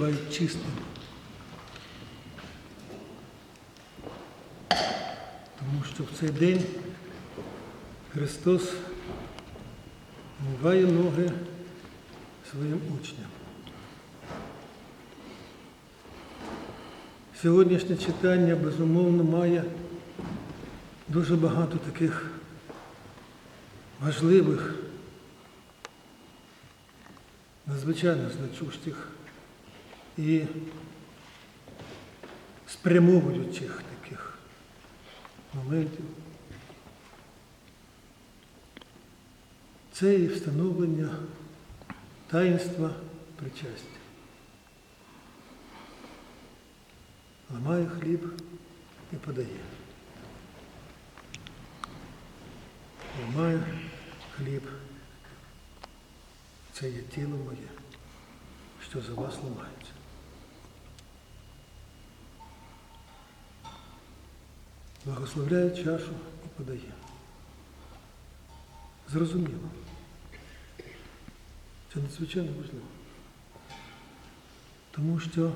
називають чистим. Тому що в цей день Христос миває ноги своїм учням. Сьогоднішнє читання, безумовно, має дуже багато таких важливих, надзвичайно значущих і спрямовуючих таких моментів. Це і встановлення таїнства причастя. Ламає хліб і подає. Ламає хліб. Це є тіло моє, що за вас ламається. Благословляє чашу і подає. Зрозуміло. Це надзвичайно важливо. Тому що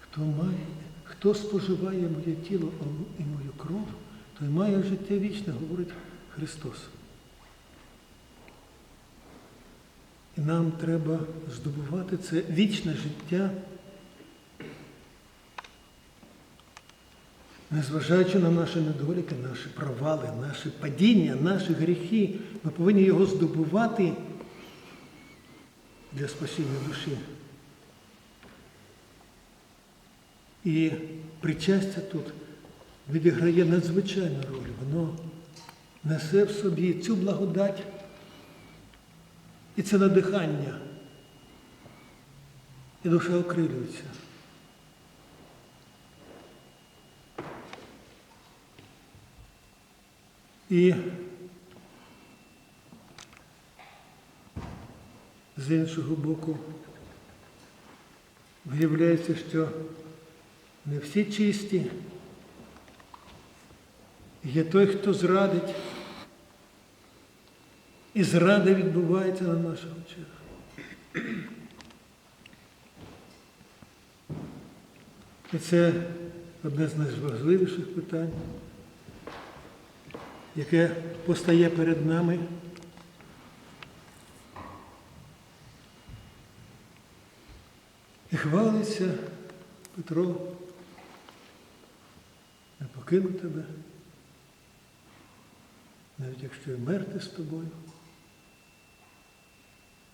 хто має, хто споживає моє тіло і мою кров, той має життя вічне, говорить Христос. І нам треба здобувати це вічне життя, незважаючи на наші недоліки, наші провали, наші падіння, наші гріхи, ми повинні його здобувати для спасіння душі. І причастя тут відіграє надзвичайну роль. Воно несе в собі цю благодать і це надихання. І душа окрилюється. І з іншого боку виявляється, що не всі чисті. Є той, хто зрадить. І зрада відбувається на наших очах. І це одне з найважливіших питань, яке постає перед нами. І хвалиться Петро, не покину тебе, навіть якщо я мерти з тобою,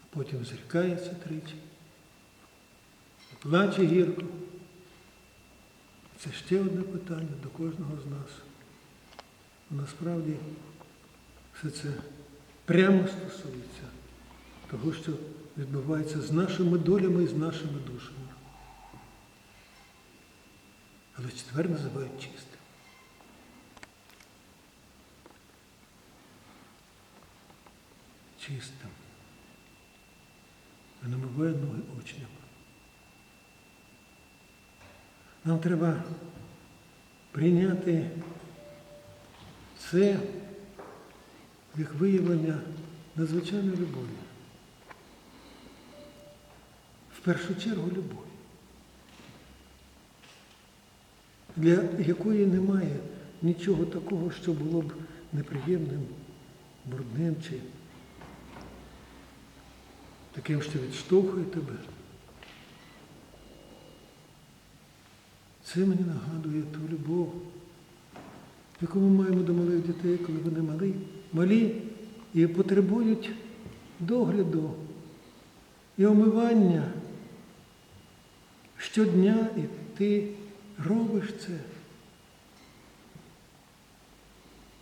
а потім зрікається тричі, плаче гірко. Це ще одне питання до кожного з нас. Насправді все це прямо стосується того, що відбувається з нашими долями і з нашими душами. Але четвер називають чистим. Чистим. І намиває ноги учням. Нам треба прийняти це як виявлення надзвичайної любові. В першу чергу любові, для якої немає нічого такого, що було б неприємним, брудним чи таким, що відштовхує тебе. Це мені нагадує ту любов, яку ми маємо до малих дітей, коли вони малі, малі і потребують догляду і омивання щодня, і ти робиш це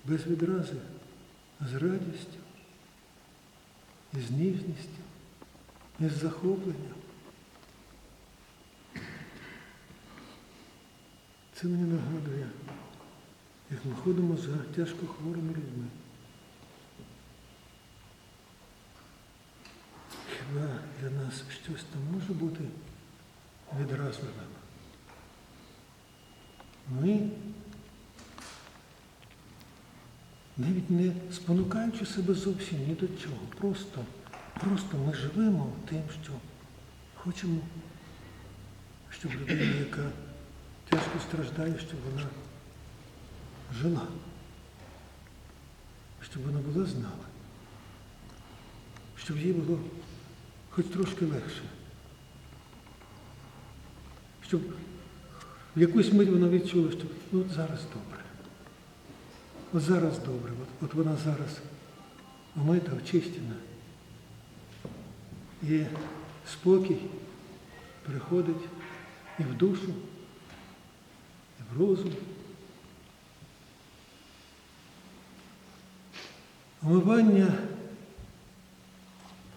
без відрази, з радістю, з ніжністю, і з захопленням. Це мені нагадує, як ми ходимо за тяжко хворими людьми. Хіба для нас щось там може бути відразливим? Ми, навіть не спонукаючи себе зовсім ні до чого, просто, просто ми живемо тим, що Хочемо, щоб людина, яка тяжко страждає, щоб вона жила, щоб вона була з нами, щоб їй було хоч трошки легше. Щоб в якусь мить вона відчула, що ну, от зараз добре. От зараз добре, от, от вона зараз омита, очищена. І спокій приходить і в душу, і в розум. Омивання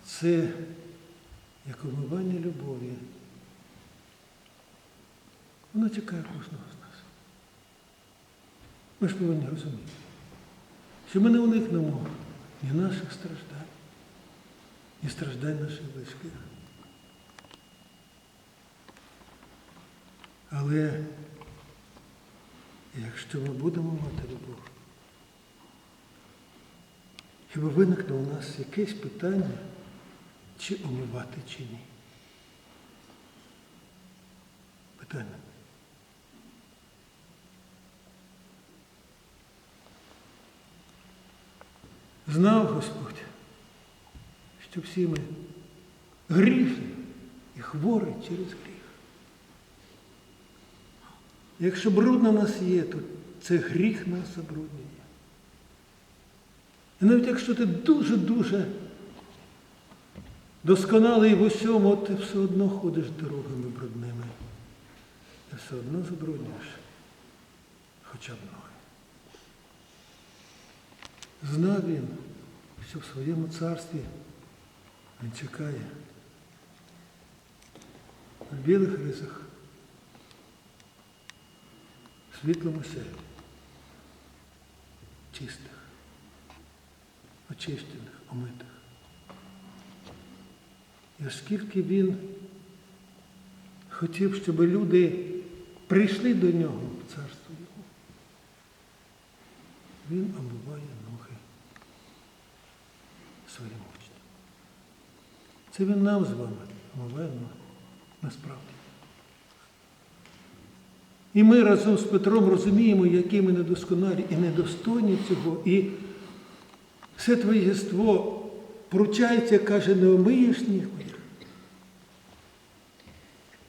це як омивання любові. Воно чекає кожного з нас. Ми ж повинні розуміти, що ми не уникнемо ні наших страждань, ні страждань наших близьких. Але якщо ми будемо мати любов, хіба виникне у нас якесь питання, чи омивати, чи ні? Питання. Знав Господь, що всі ми грішні і хворі через гріх. Якщо бруд на нас є, то це гріх нас забруднює. І навіть якщо ти дуже-дуже досконалий в усьому, ти все одно ходиш дорогами брудними. Ти все одно забруднюєш хоча б ноги. Знав він, що в своєму царстві він чекає в білих ризах, в світлому селі, чистих, очищених, омитих. І оскільки він хотів, щоб люди прийшли до нього в царство його, він омиває ноги своїм учням. Це він нам з вами омиває ноги насправді. І ми разом з Петром розуміємо, які ми недосконалі і недостойні цього. І все твоє єство поручається, каже, не омиєш.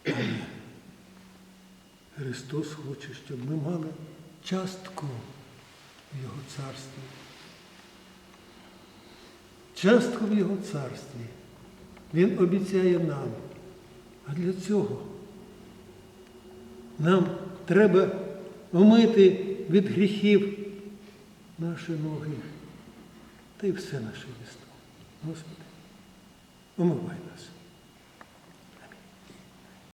Але Христос хоче, щоб ми мали частку в Його царстві. Частку в Його царстві. Він обіцяє нам. А для цього нам треба омити від гріхів наші ноги та й все наше єство. Господи, умивай нас.